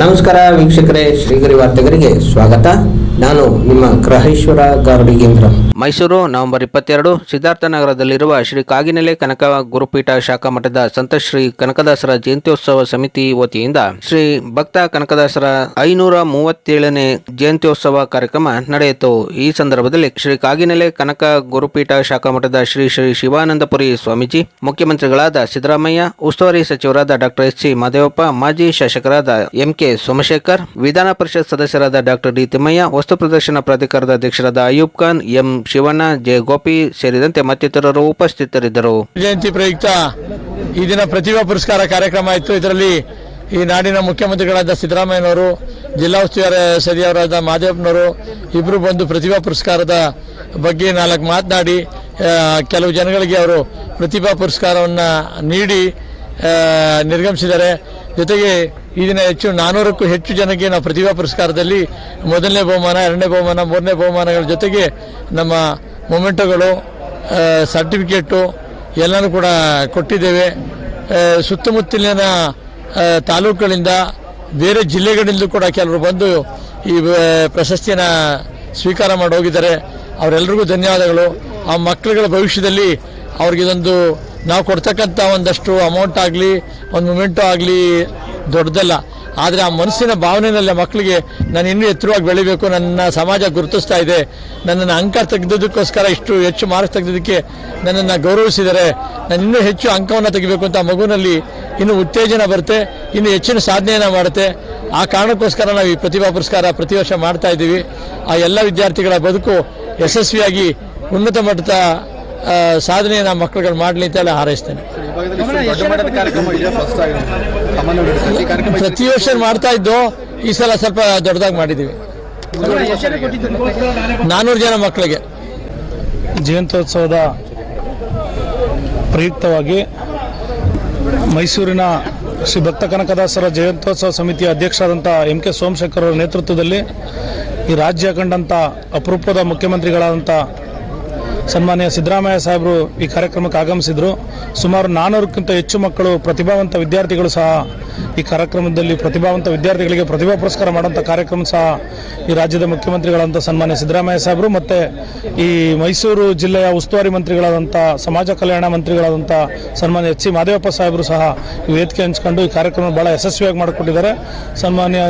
ನಮಸ್ಕಾರ ವೀಕ್ಷಕರೇ, ಶ್ರೀಗರಿ ವಾರ್ತೆಗರಿಗೆ ಸ್ವಾಗತ. ನಾನು ನಿಮ್ಮ ಗ್ರಹೇಶ್ವರ ಗಾರ್ಡಿಗೇಂದ್ರ ಮೈಸೂರು, ನವೆಂಬರ್ ಇಪ್ಪತ್ತೆರಡು ಸಿದ್ಧಾರ್ಥ ನಗರದಲ್ಲಿರುವ ಶ್ರೀ ಕಾಗಿನೆಲೆ ಕನಕ ಗುರುಪೀಠ ಶಾಖಾ ಮಠದ ಸಂತ ಶ್ರೀ ಕನಕದಾಸರ ಜಯಂತ್ಯೋತ್ಸವ ಸಮಿತಿ ವತಿಯಿಂದ ಶ್ರೀ ಭಕ್ತ ಕನಕದಾಸರ ಐನೂರ ಮೂವತ್ತೇಳನೇ ಜಯಂತ್ಯೋತ್ಸವ ಕಾರ್ಯಕ್ರಮ ನಡೆಯಿತು. ಈ ಸಂದರ್ಭದಲ್ಲಿ ಶ್ರೀ ಕಾಗಿನೆಲೆ ಕನಕ ಗುರುಪೀಠ ಶಾಖಾ ಮಠದ ಶ್ರೀ ಶ್ರೀ ಶಿವಾನಂದಪುರಿ ಸ್ವಾಮೀಜಿ, ಮುಖ್ಯಮಂತ್ರಿಗಳಾದ ಸಿದ್ದರಾಮಯ್ಯ, ಉಸ್ತುವಾರಿ ಸಚಿವರಾದ ಡಾಕ್ಟರ್ ಎಸ್ ಸಿ ಮಾದೇವಪ್ಪ, ಮಾಜಿ ಶಾಸಕರಾದ ಎಂ ಕೆ ಸೋಮಶೇಖರ್. ವಿಧಾನ ಪರಿಷತ್ ಸದಸ್ಯರಾದ ಡಾಕ್ಟರ್ ಡಿ ತಿಮ್ಮಯ್ಯ, ವಸ್ತು ಪ್ರದರ್ಶನ ಪ್ರಾಧಿಕಾರದ ಅಧ್ಯಕ್ಷರಾದ ಅಯ್ಯೂಬ್ ಖಾನ್, ಎಂ ಶಿವಣ್ಣ, ಜೆ ಗೋಪಿ ಸೇರಿದಂತೆ ಮತ್ತಿತರರು ಉಪಸ್ಥಿತರಿದ್ದರು. ಜಯಂತಿ ಪ್ರಯುಕ್ತ ಈ ದಿನ ಪ್ರತಿಭಾ ಪುರಸ್ಕಾರ ಕಾರ್ಯಕ್ರಮ ಇತ್ತು. ಇದರಲ್ಲಿ ಈ ನಾಡಿನ ಮುಖ್ಯಮಂತ್ರಿಗಳಾದ ಸಿದ್ದರಾಮಯ್ಯನವರು, ಜಿಲ್ಲಾ ಉಸ್ತುವಾರಿ ಸಚಿವರಾದ ಮಾದೇವ್ನವರು ಇಬ್ಬರು ಬಂದು ಪ್ರತಿಭಾ ಪುರಸ್ಕಾರದ ಬಗ್ಗೆ ನಾಲ್ಕು ಮಾತನಾಡಿ ಕೆಲವು ಜನಗಳಿಗೆ ಅವರು ಪ್ರತಿಭಾ ಪುರಸ್ಕಾರವನ್ನು ನೀಡಿ ನಿರ್ಗಮಿಸಿದ್ದಾರೆ. ಜೊತೆಗೆ ಈ ದಿನ ಹೆಚ್ಚು ನಾನೂರಕ್ಕೂ ಹೆಚ್ಚು ಜನಕ್ಕೆ ನಾವು ಪ್ರತಿಭಾ ಪುರಸ್ಕಾರದಲ್ಲಿ ಮೊದಲನೇ ಬಹುಮಾನ, ಎರಡನೇ ಬಹುಮಾನ, ಮೂರನೇ ಬಹುಮಾನಗಳ ಜೊತೆಗೆ ನಮ್ಮ ಮೊಮೆಂಟೋಗಳು ಸರ್ಟಿಫಿಕೇಟು ಎಲ್ಲನೂ ಕೂಡ ಕೊಟ್ಟಿದ್ದೇವೆ. ಸುತ್ತಮುತ್ತಲಿನ ತಾಲೂಕುಗಳಿಂದ ಬೇರೆ ಜಿಲ್ಲೆಗಳಿಂದ ಕೂಡ ಕೆಲವರು ಬಂದು ಈ ಪ್ರಶಸ್ತಿಯನ್ನು ಸ್ವೀಕಾರ ಮಾಡಿ ಹೋಗಿದ್ದಾರೆ. ಅವರೆಲ್ಲರಿಗೂ ಧನ್ಯವಾದಗಳು. ಆ ಮಕ್ಕಳುಗಳ ಭವಿಷ್ಯದಲ್ಲಿ ಅವ್ರಿಗಿದೊಂದು ನಾವು ಕೊಡ್ತಕ್ಕಂಥ ಒಂದಷ್ಟು ಅಮೌಂಟ್ ಆಗಲಿ, ಒಂದು ಮೂಮೆಂಟು ಆಗಲಿ ದೊಡ್ಡದಲ್ಲ. ಆದರೆ ಆ ಮನಸ್ಸಿನ ಭಾವನೆಯಲ್ಲಿ ಮಕ್ಕಳಿಗೆ ನಾನು ಇನ್ನೂ ಎತ್ತರವಾಗಿ ಬೆಳಿಬೇಕು, ನನ್ನ ಸಮಾಜ ಗುರುತಿಸ್ತಾ ಇದೆ, ನನ್ನನ್ನು ಅಂಕ ತೆಗೆದಿದ್ದಕ್ಕೋಸ್ಕರ ಇಷ್ಟು ಹೆಚ್ಚು ಮಾರ್ಕ್ಸ್ ತೆಗೆದಿದ್ದಕ್ಕೆ ನನ್ನನ್ನು ಗೌರವಿಸಿದರೆ ನಾನು ಇನ್ನೂ ಹೆಚ್ಚು ಅಂಕವನ್ನು ತೆಗಿಬೇಕು ಅಂತ ಮಗುವಿನಲ್ಲಿ ಇನ್ನೂ ಉತ್ತೇಜನ ಬರುತ್ತೆ, ಇನ್ನೂ ಹೆಚ್ಚಿನ ಸಾಧನೆಯನ್ನು ಮಾಡುತ್ತೆ. ಆ ಕಾರಣಕ್ಕೋಸ್ಕರ ನಾವು ಈ ಪ್ರತಿಭಾ ಪುರಸ್ಕಾರ ಪ್ರತಿ ವರ್ಷ ಮಾಡ್ತಾ ಇದ್ದೀವಿ. ಆ ಎಲ್ಲ ವಿದ್ಯಾರ್ಥಿಗಳ ಬದುಕು ಯಶಸ್ವಿಯಾಗಿ ಉನ್ನತ ಮಟ್ಟದ ಸಾಧನೆಯನ್ನು ಮಕ್ಕಳುಗಳು ಮಾಡಲಿ ಅಂತೆಲ್ಲ ಹಾರೈಸ್ತೇನೆ. ಪ್ರತಿ ವರ್ಷ ಮಾಡ್ತಾ ಇದ್ದು ಈ ಸಲ ಸ್ವಲ್ಪ ದೊಡ್ಡದಾಗಿ ಮಾಡಿದ್ದೀವಿ. ನಾನ್ನೂರು ಜನ ಮಕ್ಕಳಿಗೆ. ಜಯಂತ್ಯೋತ್ಸವದ ಪ್ರಯುಕ್ತವಾಗಿ ಮೈಸೂರಿನ ಶ್ರೀ ಭಕ್ತ ಕನಕದಾಸರ ಜಯಂತ್ಯೋತ್ಸವ ಸಮಿತಿಯ ಅಧ್ಯಕ್ಷರಾದಂಥ ಎಂ ಕೆ ಸೋಮಶೇಖರ್ ಅವರ ನೇತೃತ್ವದಲ್ಲಿ ಈ ರಾಜ್ಯ ಕಂಡಂಥ ಅಪರೂಪದ ಮುಖ್ಯಮಂತ್ರಿಗಳಾದಂಥ ಸನ್ಮಾನ್ಯ ಸಿದ್ದರಾಮಯ್ಯ ಸಾಹೇಬರು ಈ ಕಾರ್ಯಕ್ರಮಕ್ಕೆ ಆಗಮಿಸಿದರು. ಸುಮಾರು ನಾನ್ನೂರಕ್ಕಿಂತ ಹೆಚ್ಚು ಮಕ್ಕಳು ಪ್ರತಿಭಾವಂತ ವಿದ್ಯಾರ್ಥಿಗಳು ಸಹ ಈ ಕಾರ್ಯಕ್ರಮದಲ್ಲಿ ಪ್ರತಿಭಾವಂತ ವಿದ್ಯಾರ್ಥಿಗಳಿಗೆ ಪ್ರತಿಭಾ ಪುರಸ್ಕಾರ ಮಾಡುವಂಥ ಕಾರ್ಯಕ್ರಮ ಸಹ ಈ ರಾಜ್ಯದ ಮುಖ್ಯಮಂತ್ರಿಗಳಾದಂಥ ಸನ್ಮಾನ್ಯ ಸಿದ್ದರಾಮಯ್ಯ ಸಾಹೇಬರು ಮತ್ತು ಈ ಮೈಸೂರು ಜಿಲ್ಲೆಯ ಉಸ್ತುವಾರಿ ಮಂತ್ರಿಗಳಾದಂಥ ಸಮಾಜ ಕಲ್ಯಾಣ ಮಂತ್ರಿಗಳಾದಂಥ ಸನ್ಮಾನ್ಯ ಎಚ್ ಸಿ ಮಾದೇವಪ್ಪ ಸಾಹೇಬರು ಸಹ ವೇದಿಕೆ ಹಂಚ್ಕೊಂಡು ಈ ಕಾರ್ಯಕ್ರಮ ಭಾಳ ಯಶಸ್ವಿಯಾಗಿ ಮಾಡಿಕೊಟ್ಟಿದ್ದಾರೆ. ಸನ್ಮಾನ್ಯ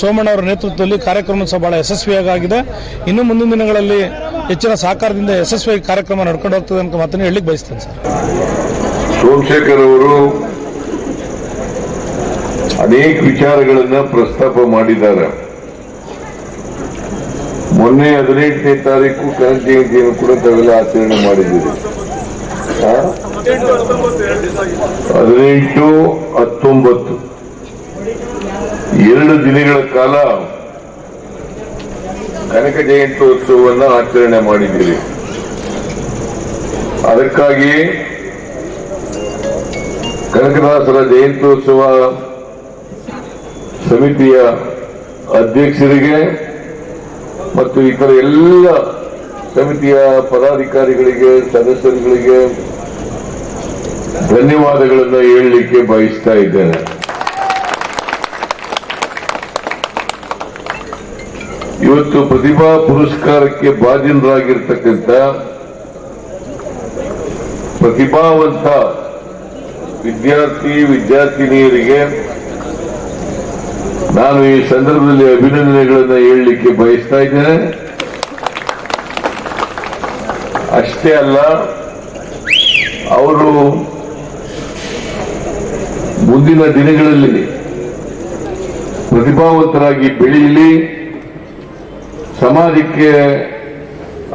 ಸೋಮಣ್ಣ ಅವರ ನೇತೃತ್ವದಲ್ಲಿ ಕಾರ್ಯಕ್ರಮ ಸಹ ಭಾಳ ಯಶಸ್ವಿಯಾಗಿ ಆಗಿದೆ ಇನ್ನು ಮುಂದಿನ ದಿನಗಳಲ್ಲಿ ಹೆಚ್ಚಿನ ಸಹಕಾರದಿಂದ ಯಶಸ್ವಿಯಾಗಿ ಕಾರ್ಯಕ್ರಮ ನಡ್ಕೊಂಡು ಹೋಗ್ತದೆ ಅಂತ ಮಾತನ್ನು ಹೇಳಲಿಕ್ಕೆ ಬಯಸ್ತೇನೆ ಸರ್. ಸೋಮಶೇಖರ್ ಅವರು ಅನೇಕ ವಿಚಾರಗಳನ್ನ ಪ್ರಸ್ತಾಪ ಮಾಡಿದ್ದಾರೆ. ಮೊನ್ನೆ ಹದಿನೆಂಟನೇ ತಾರೀಕು ಕನಕ ಜಯಂತಿಯನ್ನು ಕೂಡ ತಾವೆಲ್ಲ ಆಚರಣೆ ಮಾಡಿದ್ದೀರಿ? ಹದಿನೆಂಟು ಹತ್ತೊಂಬತ್ತು. ಎರಡು ದಿನಗಳ ಕಾಲ ಕನಕ ಜಯಂತ್ಯೋತ್ಸವವನ್ನು ಆಚರಣೆ ಮಾಡಿದ್ದೀರಿ. ಅದಕ್ಕಾಗಿ ಕನಕದಾಸರ ಜಯಂತ್ಯೋತ್ಸವ ಸಮಿತಿಯ ಅಧ್ಯಕ್ಷರಿಗೆ ಮತ್ತು ಇತರ ಎಲ್ಲ ಸಮಿತಿಯ ಪದಾಧಿಕಾರಿಗಳಿಗೆ, ಸದಸ್ಯರುಗಳಿಗೆ ಧನ್ಯವಾದಗಳನ್ನು ಹೇಳಲಿಕ್ಕೆ ಬಯಸ್ತಾ ಇದ್ದೇನೆ. ಇವತ್ತು ಪ್ರತಿಭಾ ಪುರಸ್ಕಾರಕ್ಕೆ ಭಾಜನರಾಗಿರ್ತಕ್ಕಂಥ ಪ್ರತಿಭಾವಂತ ವಿದ್ಯಾರ್ಥಿ, ವಿದ್ಯಾರ್ಥಿನಿಯರಿಗೆ ನಾನು ಈ ಸಂದರ್ಭದಲ್ಲಿ ಅಭಿನಂದನೆಗಳನ್ನು ಹೇಳಲಿಕ್ಕೆ ಬಯಸ್ತಾ ಇದ್ದೇನೆ. ಅಷ್ಟೇ ಅಲ್ಲ, ಅವರು ಮುಂದಿನ ದಿನಗಳಲ್ಲಿ ಪ್ರತಿಭಾವಂತರಾಗಿ ಬೆಳೆಯಲಿ. ಸಮಾಜಕ್ಕೆ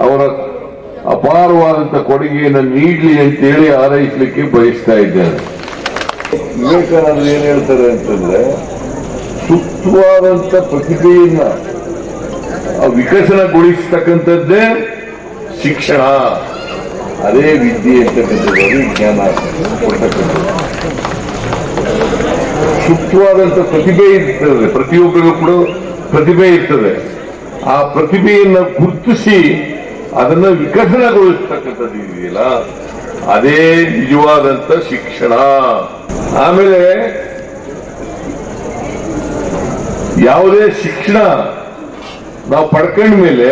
ಅವರ ಅಪಾರವಾದಂತ ಕೊಡುಗೆಯನ್ನು ನೀಡಲಿ ಅಂತೇಳಿ ಆರೈಸಲಿಕ್ಕೆ ಬಯಸ್ತಾ ಇದ್ದಾರೆ ವಿವೇಕಾನಂದರು ಏನ್ ಹೇಳ್ತಾರೆ ಅಂತಂದ್ರೆ ಸೂಕ್ತವಾದಂತ ಪ್ರತಿಭೆಯನ್ನ ವಿಕಸನಗೊಳಿಸ್ತಕ್ಕಂಥದ್ದೇ ಶಿಕ್ಷಣ. ಅದೇ ವಿದ್ಯೆ ಅಂತಕ್ಕಂಥದ್ದು ವಿಜ್ಞಾನ ಜ್ಞಾನ ಕೊಡ್ತಕ್ಕಂಥದ್ದು ಸುಪ್ತವಾದಂತ ಪ್ರತಿಭೆ ಇರ್ತದೆ, ಪ್ರತಿಯೊಬ್ಬರಿಗೂ ಕೂಡ ಪ್ರತಿಭೆ ಇರ್ತದೆ. ಆ ಪ್ರತಿಭೆಯನ್ನು ಗುರುತಿಸಿ ಅದನ್ನ ವಿಕಸನಗೊಳಿಸ್ತಕ್ಕಂಥದ್ದು ಇದೆಯಲ್ಲ, ಅದೇ ನಿಜವಾದಂತ ಶಿಕ್ಷಣ. ಆಮೇಲೆ ಯಾವುದೇ ಶಿಕ್ಷಣ ನಾವು ಪಡ್ಕೊಂಡ ಮೇಲೆ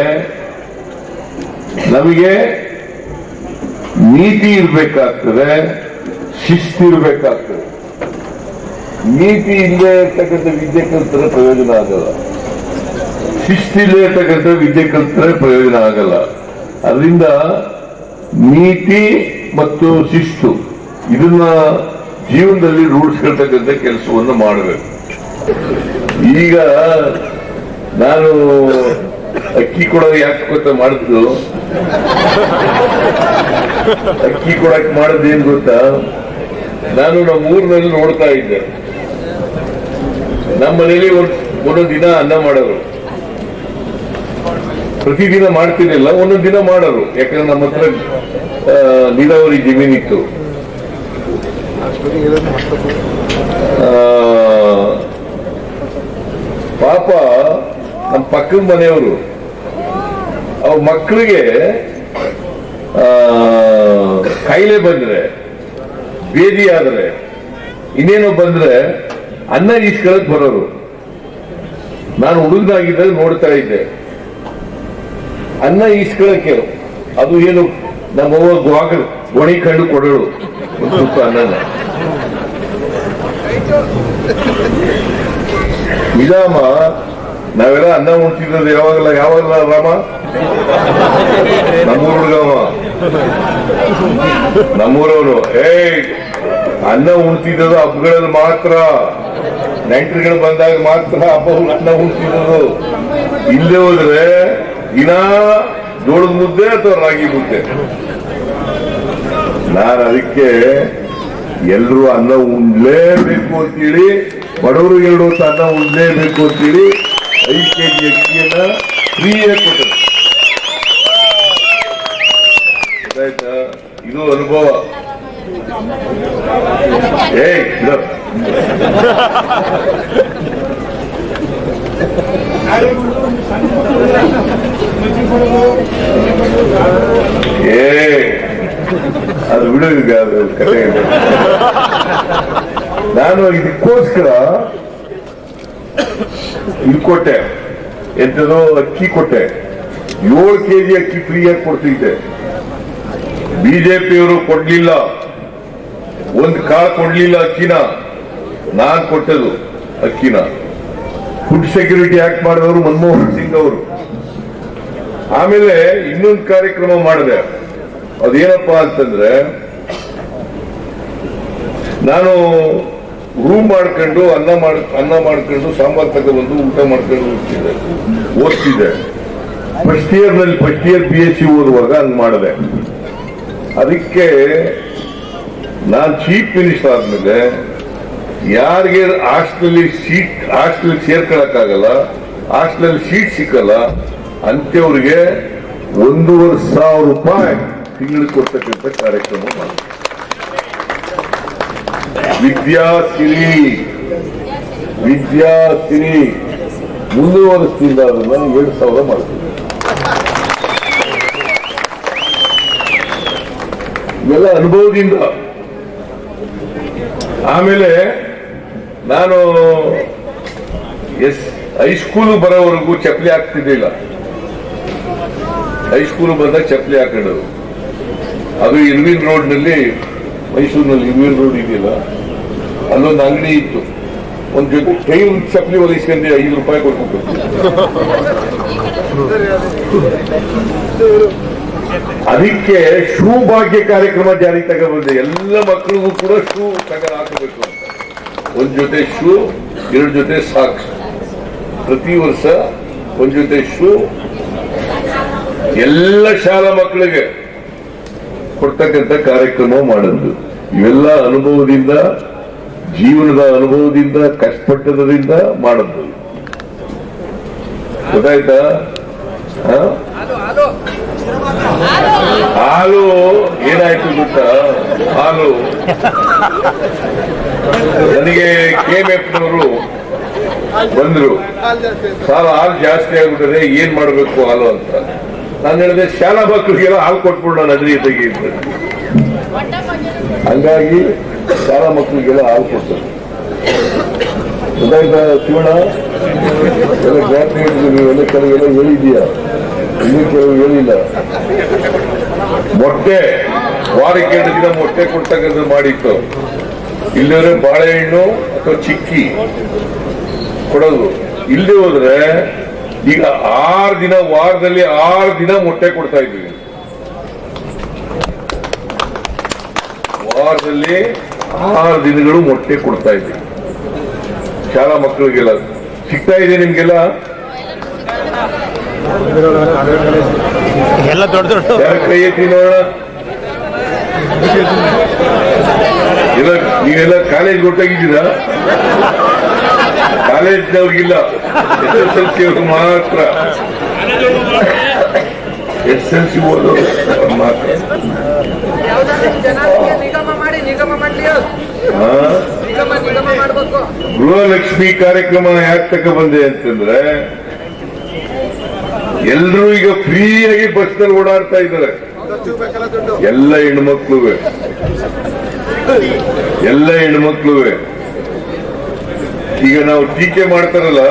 ನಮಗೆ ನೀತಿ ಇರಬೇಕಾಗ್ತದೆ, ಶಿಸ್ತು ಇರಬೇಕಾಗ್ತದೆ. ನೀತಿ ಇಲ್ಲದೆ ಇರ್ತಕ್ಕಂಥ ವಿದ್ಯೆ ಪ್ರಯೋಜನ ಆಗಲ್ಲ. ಶಿಸ್ತಿಲ್ಲದೆ ಇರ್ತಕ್ಕಂಥ ವಿದ್ಯೆ ಕಲ್ತರೆ ಪ್ರಯೋಜನ ಆಗಲ್ಲ. ಅದರಿಂದ ನೀತಿ ಮತ್ತು ಶಿಸ್ತು ಇದನ್ನ ಜೀವನದಲ್ಲಿ ರೂಢಿಸ್ಕೊಳ್ತಕ್ಕಂಥ ಕೆಲಸವನ್ನು ಮಾಡಬೇಕು. ಈಗ ನಾನು ಅಕ್ಕಿ ಕೊಡೋದು ಯಾಕೆ ಗೊತ್ತ ಮಾಡಿದ್ರು ಅಕ್ಕಿ ಕೊಡಕ್ ಮಾಡಿದ್ದೇನು ಗೊತ್ತಾ? ನಾನು ನಮ್ಮ ಊರಿನಲ್ಲಿ ನೋಡ್ತಾ ಇದ್ದೆ. ನಮ್ಮ ಮನೇಲಿ ಒಂದು ಒಂದೊಂದ್ ದಿನ ಅನ್ನ ಮಾಡೋರು. ಪ್ರತಿದಿನ ಮಾಡ್ತಿರ್ಲಿಲ್ಲ ಒಂದೊಂದು ದಿನ ಮಾಡೋರು. ಯಾಕಂದ್ರೆ ನಮ್ಮ ಹತ್ರ ನೀರಾವರಿ ಜಮೀನಿತ್ತು ಪಾಪ ನಮ್ಮ ಪಕ್ಕದ ಮನೆಯವರು, ಅವ್ರ ಮಕ್ಕಳಿಗೆ ಕಾಯಿಲೆ ಬಂದ್ರೆ, ಬೇದಿ ಆದ್ರೆ, ಇನ್ನೇನೋ ಬಂದ್ರೆ ಅನ್ನ ಈಸ್ಕೊಳಕ್ ಬರೋರು. ನಾನು ಹುಡುಗನಾಗಿದ್ದಾಗ ನೋಡ್ತಾ ಇದ್ದೆ. ಅನ್ನ ಈಸ್ಕೊಳಕ್ಕೆ ಅದು ಏನು ನಮ್ಮವ್ವ ಗೋಗ ಗೊಣಿ ಕಂಡು ಕೊಡೋಳು. ಅನ್ನನ. ನಿಜಾಮ, ನಾವೆಲ್ಲ ಅನ್ನ ಉಣ್ತಿದ್ದದ್ದು ಯಾವಾಗಲ್ಲ ಯಾವಾಗಲ್ಲ ರಾಮ? ನಮ್ಮೂರ್ ಹುಡುಗವ ನಮ್ಮೂರವನು ಏಯ್, ಅನ್ನ ಉಣ್ತಿದ್ದದು ಹಬ್ಬಗಳಲ್ಲಿ ಮಾತ್ರ. ನೆಂಟರುಗಳು ಬಂದಾಗ ಮಾತ್ರ ಹಬ್ಬ ಅನ್ನ ಉಣ್ತಿದ್ದದು ಇಲ್ಲೇ ಹೋದ್ರೆ ದಿನ ಜೋಳದ ಮುದ್ದೆ ಅಥವಾ ರಾಗಿ ಮುದ್ದೆ? ನಾನು ಅದಕ್ಕೆ ಎಲ್ಲರೂ ಅನ್ನ ಉಣ್ಲೇಬೇಕು ಅಂತೇಳಿ, ಬಡವರು ಎರಡು ಹೊತ್ತು ಅನ್ನ ಉಣ್ಲೇಬೇಕು ಅಂತೇಳಿ ಐದು ಕೆ ಜಿ ಅಕ್ಕಿಯನ್ನ ಫ್ರೀಯಾಗಿ ಕೊಟ್ಟರು. ಗೊತ್ತಾಯ್ತಾ ಇದು ಅನುಭವ. ಏಯ್ ಏ, ಅದು ಬಿಡು ಈಗ ಅದು ಕತೆ ನಾನು ಇದಕ್ಕೋಸ್ಕರ ಇದು ಕೊಟ್ಟೆ. ಎಂತದೋ ಅಕ್ಕಿ ಕೊಟ್ಟೆ. ಏಳು ಕೆಜಿ ಅಕ್ಕಿ ಫ್ರೀಯಾಗಿ ಕೊಡ್ತಿದ್ದೆ. ಬಿಜೆಪಿಯವರು ಕೊಡ್ಲಿಲ್ಲ. ಒಂದು ಕಾಳು ಕೊಡ್ಲಿಲ್ಲ ಅಕ್ಕಿನ. ನಾನ್ ಕೊಟ್ಟದು ಅಕ್ಕಿನ. ಫುಡ್ ಸೆಕ್ಯೂರಿಟಿ ಆಕ್ಟ್ ಮಾಡಿದವರು ಮನಮೋಹನ್ ಸಿಂಗ್ ಅವರು. ಆಮೇಲೆ ಇನ್ನೊಂದು ಕಾರ್ಯಕ್ರಮ ಮಾಡಿದೆ. ಅದೇನಪ್ಪಾ ಅಂತಂದ್ರೆ, ನಾನು ರೂಮ್ ಮಾಡ್ಕೊಂಡು ಅನ್ನ ಮಾಡ್, ಅನ್ನ ಮಾಡ್ಕೊಂಡು ಸಾಂಬಾರ್ ತಗೊಬಂದು ಊಟ ಮಾಡ್ಕೊಂಡು ಹೋಗ್ತಿದ್ದೆ. ಓದ್ತಿದ್ದೆ. First ಇಯರ್ನಲ್ಲಿ first year P H C ಓದುವಾಗ ಹಂಗ್ ಮಾಡಿದೆ. ಅದಕ್ಕೆ ನಾನು ಚೀಫ್ ಮಿನಿಸ್ಟರ್ ಆದ್ಮೇಲೆ ಯಾರಿಗೆ ಹಾಸ್ಟೆಲ್ ಸೀಟ್ ಹಾಸ್ಟೆಲ್ ಸೇರ್ಕೊಳಕ್ಕಾಗಲ್ಲ ಹಾಸ್ಟೆಲ್ ಸೀಟ್ ಸಿಕ್ಕಲ್ಲ ಅಂತವ್ರಿಗೆ ಒಂದೂವರೆ ಸಾವಿರ ರೂಪಾಯಿ ತಿಂಗಳಿಗೆ ಕೊಡ್ತಕ್ಕಂಥ ಕಾರ್ಯಕ್ರಮ ಮಾಡಿ ವಿದ್ಯಾಸಿರಿ ವಿದ್ಯಾಸಿರಿ ಮುಂದುವರೆಸ್ತಿಲ್ಲ ಅದನ್ನ ಏಳು ಸಾವಿರ ಮಾಡ್ತೀವಿ ಇವೆಲ್ಲ ಅನುಭವದಿಂದ. ಆಮೇಲೆ ನಾನು ಎಸ್, ಹೈಸ್ಕೂಲ್ ಬರೋವರೆಗೂ ಚಪ್ಪಲಿ ಹಾಕ್ತಿರ್ಲಿಲ್ಲ ಹೈಸ್ಕೂಲ್ ಬಂದಾಗ ಚಪ್ಪಲಿ ಹಾಕೊಂಡರು ಅದು ಇರ್ವಿನ್ ರೋಡ್ನಲ್ಲಿ ಮೈಸೂರಿನಲ್ಲಿ ಇರ್ವಿನ್ ರೋಡ್ ಇದೆಯಲ್ಲ, ಅಲ್ಲೊಂದು ಅಂಗಡಿ ಇತ್ತು. ಒಂದ್ ಜೊತೆ ಕೈ ಚಪ್ಪಲಿ ಹೊಲಿಸ್ಕೊಂಡೆ ಐದು ರೂಪಾಯಿ ಕೊಟ್ಬಿಟ್ಟು ಅದಕ್ಕೆ ಶೂ ಭಾಗ್ಯ ಕಾರ್ಯಕ್ರಮ ಜಾರಿ ತಗೊಬಂದೆ ಎಲ್ಲ ಮಕ್ಕಳಿಗೂ ಕೂಡ ಶೂ ತಗೋ ಹಾಕಬೇಕು ಅಂತ. ಒಂದ್ ಜೊತೆ ಶೂ, ಎರಡು ಜೊತೆ ಸಾಕ್ಸ್. ಪ್ರತಿ ವರ್ಷ ಒಂದ್ ಜೊತೆ ಶೂ ಎಲ್ಲ ಶಾಲಾ ಮಕ್ಕಳಿಗೆ ಕೊಡ್ತಕ್ಕಂಥ ಕಾರ್ಯಕ್ರಮ ಮಾಡಿದ್ರು. ಇವೆಲ್ಲ ಅನುಭವದಿಂದ, ಜೀವನದ ಅನುಭವದಿಂದ, ಕಷ್ಟಪಟ್ಟದ್ರಿಂದ ಮಾಡದ್ದು ಗೊತ್ತಾಯ್ತಾ? ಹಾಲು ಏನಾಯ್ತು ಗೊತ್ತಾ? ಹಾಲು. ನನಗೆ ಕೆಎಂಎಫ್ನವರು ಬಂದ್ರು. ಸಾಲ ಹಾಲು ಜಾಸ್ತಿ ಆಗ್ಬಿಟ್ಟರೆ ಏನ್ ಮಾಡ್ಬೇಕು ಹಾಲು ಅಂತ. ನಾನು ಹೇಳಿದೆ, ಶಾಲಾ ಮಕ್ಕಳಿಗೆಲ್ಲ ಹಾಲು ಕೊಟ್ಬಿಡೋಣ ನದಿ ತೆಗಿ ಹಂಗಾಗಿ ಶಾಲಾ ಮಕ್ಕಳಿಗೆಲ್ಲ ಹಾಲು ಕೊಡ್ತಾರೆ. ಶಿವಣ ಎಲ್ಲ ಗ್ರಾಂಟ್ ನೀವೆಲ್ಲ ಕೆಲವೆಲ್ಲ ಹೇಳಿದ್ಯಾ ಇಲ್ಲಿ ಕೆಲವು ಹೇಳಿಲ್ಲ. ಮೊಟ್ಟೆ, ವಾರಕ್ಕೆ ಎರಡು ದಿನ ಮೊಟ್ಟೆ ಕೊಡ್ತಕ್ಕಂಥ ಮಾಡಿತ್ತು. ಇಲ್ಲದ್ರೆ ಬಾಳೆಹಣ್ಣು ಅಥವಾ ಚಿಕ್ಕಿ ಕೊಡೋದು. ಇಲ್ಲಿ ಹೋದ್ರೆ ಈಗ ಆರು ದಿನ ವಾರದಲ್ಲಿ ಆರು ದಿನ ಮೊಟ್ಟೆ ಕೊಡ್ತಾ ಇದ್ದೀವಿ. ವಾರದಲ್ಲಿ ಆರು ದಿನಗಳು ಮೊಟ್ಟೆ ಕೊಡ್ತಾ ಇದ್ದೀವಿ. ಶಾಲಾ ಮಕ್ಕಳಿಗೆಲ್ಲ ಸಿಗ್ತಾ ಇದೆ ನಿಮ್ಗೆಲ್ಲ? ಎಲ್ಲ ದೊಡ್ಡ ದೊಡ್ಡ ಕೈ ಎತ್ತಿ ನೋಡೋಣ? ನೀವೆಲ್ಲ ಕಾಲೇಜ್ ಹೊರಟಾಗಿದ್ದೀರಾ ಕಾಲೇಜ್ನವ್ರಿಗಿಲ್ಲ ಎಸ್ ಎಸ್ ಎಲ್ ಸಿ ಅವ್ರಿಗೆ ಮಾತ್ರ. ಎಸ್ ಎಲ್ ಸಿ ಓದೋರು ಮಾತ್ರ ಗೃಹಲಕ್ಷ್ಮಿ ಕಾರ್ಯಕ್ರಮ ಯಾಕೆ ತಕ ಬಂದೆ ಅಂತಂದ್ರೆ, ಎಲ್ರೂ ಈಗ ಫ್ರೀಯಾಗಿ ಬಸ್ನಲ್ಲಿ ಓಡಾಡ್ತಾ ಇದ್ದಾರೆ. ಎಲ್ಲ ಹೆಣ್ಮಕ್ಳುವೆ. ಎಲ್ಲ ಹೆಣ್ಮಕ್ಳುವೆ. ಈಗ ನಾವು ಟೀಕೆ ಮಾಡ್ತಾರಲ್ಲ,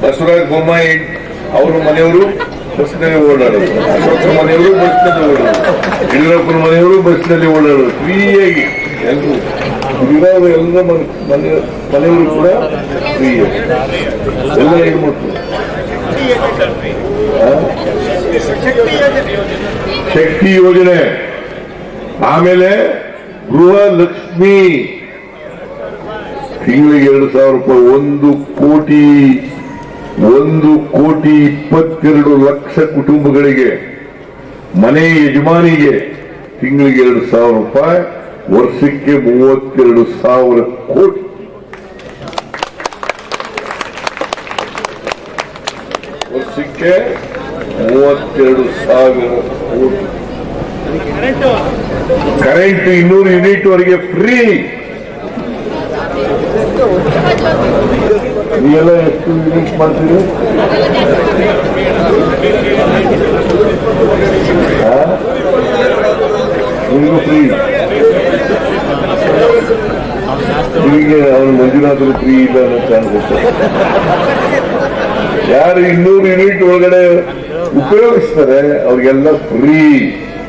ಬಸವರಾಜ ಬೊಮ್ಮಾಯಿ ಅವ್ರ ಮನೆಯವರು ಬಸ್ನಲ್ಲಿ ಓಡಾಡೋದು. ಅಶೋಕರ ಮನೆಯವರು ಬಸ್ನಲ್ಲಿ ಓಡಾಡೋದು. ಯಡಿಯೂರಪ್ಪನ ಮನೆಯವರು ಬಸ್ನಲ್ಲಿ ಓಡಾಡೋದು. ಫ್ರೀಯಾಗಿ ಎಲ್ಲರೂ ಇರೋರು ಎಲ್ಲ ಮನೆ ಮನೆ- ಮನೆಯವರು ಕೂಡ ಫ್ರೀ ಎಲ್ಲ ಹೆಣ್ಮಕ್ಳು? ಶಕ್ತಿ ಯೋಜನೆ. ಆಮೇಲೆ ಗೃಹ ಲಕ್ಷ್ಮಿ ತಿಂಗಳಿಗೆ ಎರಡು ಸಾವಿರ ರೂಪಾಯಿ, ಒಂದು ಕೋಟಿ ಒಂದು ಕೋಟಿ ಇಪ್ಪತ್ತೆರಡು ಲಕ್ಷ ಕುಟುಂಬಗಳಿಗೆ, ಮನೆ ಯಜಮಾನಿಗೆ ತಿಂಗಳಿಗೆ ಎರಡು ಸಾವಿರ ರೂಪಾಯಿ, ವರ್ಷಕ್ಕೆ ಮೂವತ್ತೆರಡು ಸಾವಿರ ಕೋಟಿ. ವರ್ಷಕ್ಕೆ ಮೂವತ್ತೆರಡು ಸಾವಿರ ಕೋಟಿ. ಕರೆಂಟ್ ಇನ್ನೂರು ಯೂನಿಟ್ ವರೆಗೆ ಫ್ರೀ. ನೀವೆಲ್ಲ ಎಷ್ಟು ಯೂನಿಟ್ ಮಾಡ್ತೀರಿ? ನೀವು ಫ್ರೀ ನಿಮಗೆ ಅವನು ಮಂಜುನಾಥರು ಫ್ರೀ ಇಲ್ಲ ಅನ್ನೋ ಚಾನ್ಸ್ ಯಾರು ಇನ್ನೂರು ಯೂನಿಟ್ ಒಳಗಡೆ ಉಪಯೋಗಿಸ್ತಾರೆ, ಅವ್ರಿಗೆಲ್ಲ ಫ್ರೀ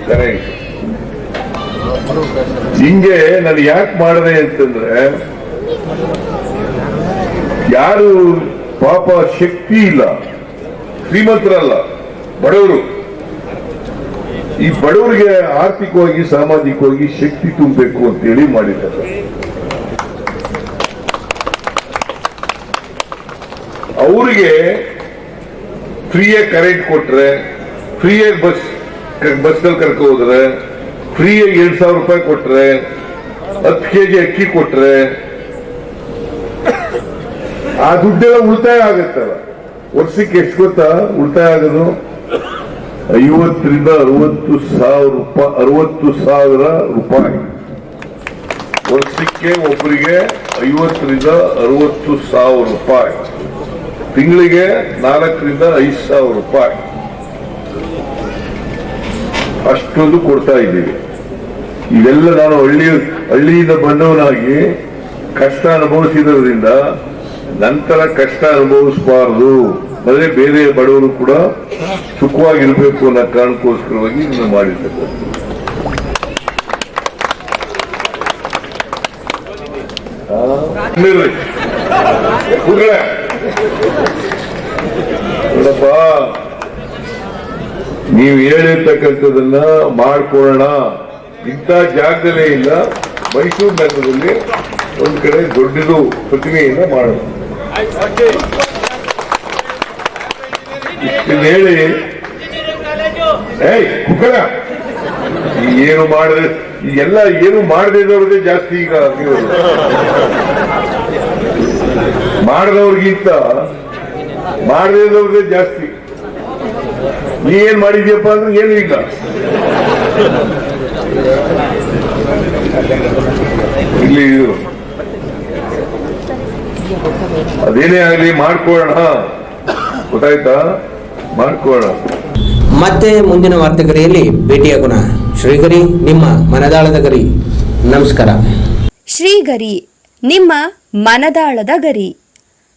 ಕರೆಂಟ್ ಹಿಂಗೆ ನಾನು ಯಾಕೆ ಮಾಡಿದೆ ಅಂತಂದ್ರೆ ಯಾರು ಪಾಪ ಶಕ್ತಿ ಇಲ್ಲ, ಶ್ರೀಮಂತರಲ್ಲ, ಬಡವರು. ಈ ಬಡವರಿಗೆ ಆರ್ಥಿಕವಾಗಿ, ಸಾಮಾಜಿಕವಾಗಿ ಶಕ್ತಿ ತುಂಬಬೇಕು ಅಂತೇಳಿ ಮಾಡಿದ್ದಾರೆ. ಅವರಿಗೆ ಫ್ರೀಯಾಗಿ ಕರೆಂಟ್ ಕೊಟ್ರೆ ಫ್ರೀಯಾಗಿ ಬಸ್ ಬಸ್ನಲ್ಲಿ ಕರ್ಕೊ ಹೋದ್ರೆ ಫ್ರೀಯಾಗಿ ಎರಡ್ ಸಾವಿರ ರೂಪಾಯಿ ಕೊಟ್ರೆ, ಹತ್ತು ಕೆಜಿ ಅಕ್ಕಿ ಕೊಟ್ರೆ ಆ ದುಡ್ಡೆಲ್ಲ ಉಳಿತಾಯ ಆಗತ್ತಲ್ಲ ವರ್ಷಕ್ಕೆ ಎಷ್ಟು ಗೊತ್ತಾ? ಉಳಿತಾಯ ಆಗೋದು? ಐವತ್ತರಿಂದ ಅರವತ್ತು ಸಾವಿರ ರೂಪಾಯಿ, ಅರವತ್ತು ಸಾವಿರ ರೂಪಾಯಿ. ವರ್ಷಕ್ಕೆ ಒಬ್ಬರಿಗೆ ಐವತ್ತರಿಂದ ಅರವತ್ತು ಸಾವಿರ ರೂಪಾಯಿ. ತಿಂಗಳಿಗೆ ನಾಲ್ಕರಿಂದ ಐದು ಸಾವಿರ ರೂಪಾಯಿ. ಅಷ್ಟೊಂದು ಕೊಡ್ತಾ ಇದ್ದೀವಿ. ಇವೆಲ್ಲ ನಾನು ಹಳ್ಳಿ, ಹಳ್ಳಿಯಿಂದ ಬಂದವನಾಗಿ ಕಷ್ಟ ಅನುಭವಿಸಿದ್ರಿಂದ ನಂತರ ಕಷ್ಟ ಅನುಭವಿಸಬಾರದು. ಅಂದ್ರೆ ಬೇರೆ ಬಡವರು ಕೂಡ ಸುಖವಾಗಿರ್ಬೇಕು ಅನ್ನೋ ಕಾರಣಕ್ಕೋಸ್ಕರವಾಗಿ ಇದನ್ನು ಮಾಡಿರ್ತಕ್ಕಂಥ. ನೋಡಪ್ಪ, ನೀವು ಹೇಳಿರ್ತಕ್ಕಂಥದನ್ನ ಮಾಡ್ಕೊಳ್ಳೋಣ. ಇಂಥ ಜಾಗದಲ್ಲೇ ಇಲ್ಲ. ಮೈಸೂರು ನಗರದಲ್ಲಿ ಒಂದು ಕಡೆ ದೊಡ್ಡದು ಪ್ರತಿಮೆಯಿಂದ ಮಾಡೋಣ. ಹೇಳಿ. ಏಯ್ ಏನು ಮಾಡಿದ್ರೆ ಎಲ್ಲ ಏನು ಮಾಡದೇ ಜಾಸ್ತಿ ಈಗ ಮಾಡದವ್ರಿಗಿಂತ ಮಾಡದೇ ಜಾಸ್ತಿ. ನೀ ಏನ್ ಮಾಡಿದ್ಯಪ್ಪ ಅಂದ್ರೆ ಏನು ಈಗ? ಇಲ್ಲಿ ಅದೇನೇ ಆಗಲಿ ಮಾಡ್ಕೊಳ್ಳೋಣ. ಗೊತ್ತಾಯ್ತಾ? ಮಾಡ್ಕೊಳ್ಳೋಣ. ಮತ್ತೆ ಮುಂದಿನ ವಾರ್ತೆಗರಿಯಲ್ಲಿ ಭೇಟಿಯಾಗೋಣ ಶ್ರೀಗರಿ ನಿಮ್ಮ ಮನದಾಳದ ಗರಿ. ನಮಸ್ಕಾರ. ಶ್ರೀಗರಿ ನಿಮ್ಮ ಮನದಾಳದ ಗರಿ.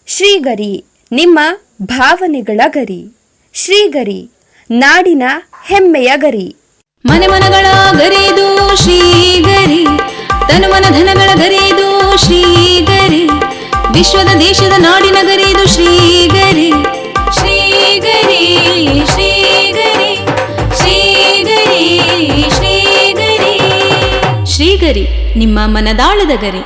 ಶ್ರೀಗರಿ ನಿಮ್ಮ ಭಾವನೆಗಳ ಗರಿ. ಶ್ರೀಗರಿ ನಾಡಿನ ಹೆಮ್ಮೆಯ ಗರಿ. ಮನೆ ಮನಗಳ ಗರಿದು ಶ್ರೀಗರಿ ತನು ಮನ ಧನಗಳ ಗರಿದು ಶ್ರೀಗರಿ. ವಿಶ್ವದ ದೇಶದ ನಾಡಿನ ಗರಿದು ಶ್ರೀಗರಿ. ಶ್ರೀಗರಿ ಶ್ರೀಗರಿ ಶ್ರೀಗರಿ ಶ್ರೀಗರಿ. ಶ್ರೀಗರಿ ನಿಮ್ಮ ಮನದಾಳದ ಗರಿ.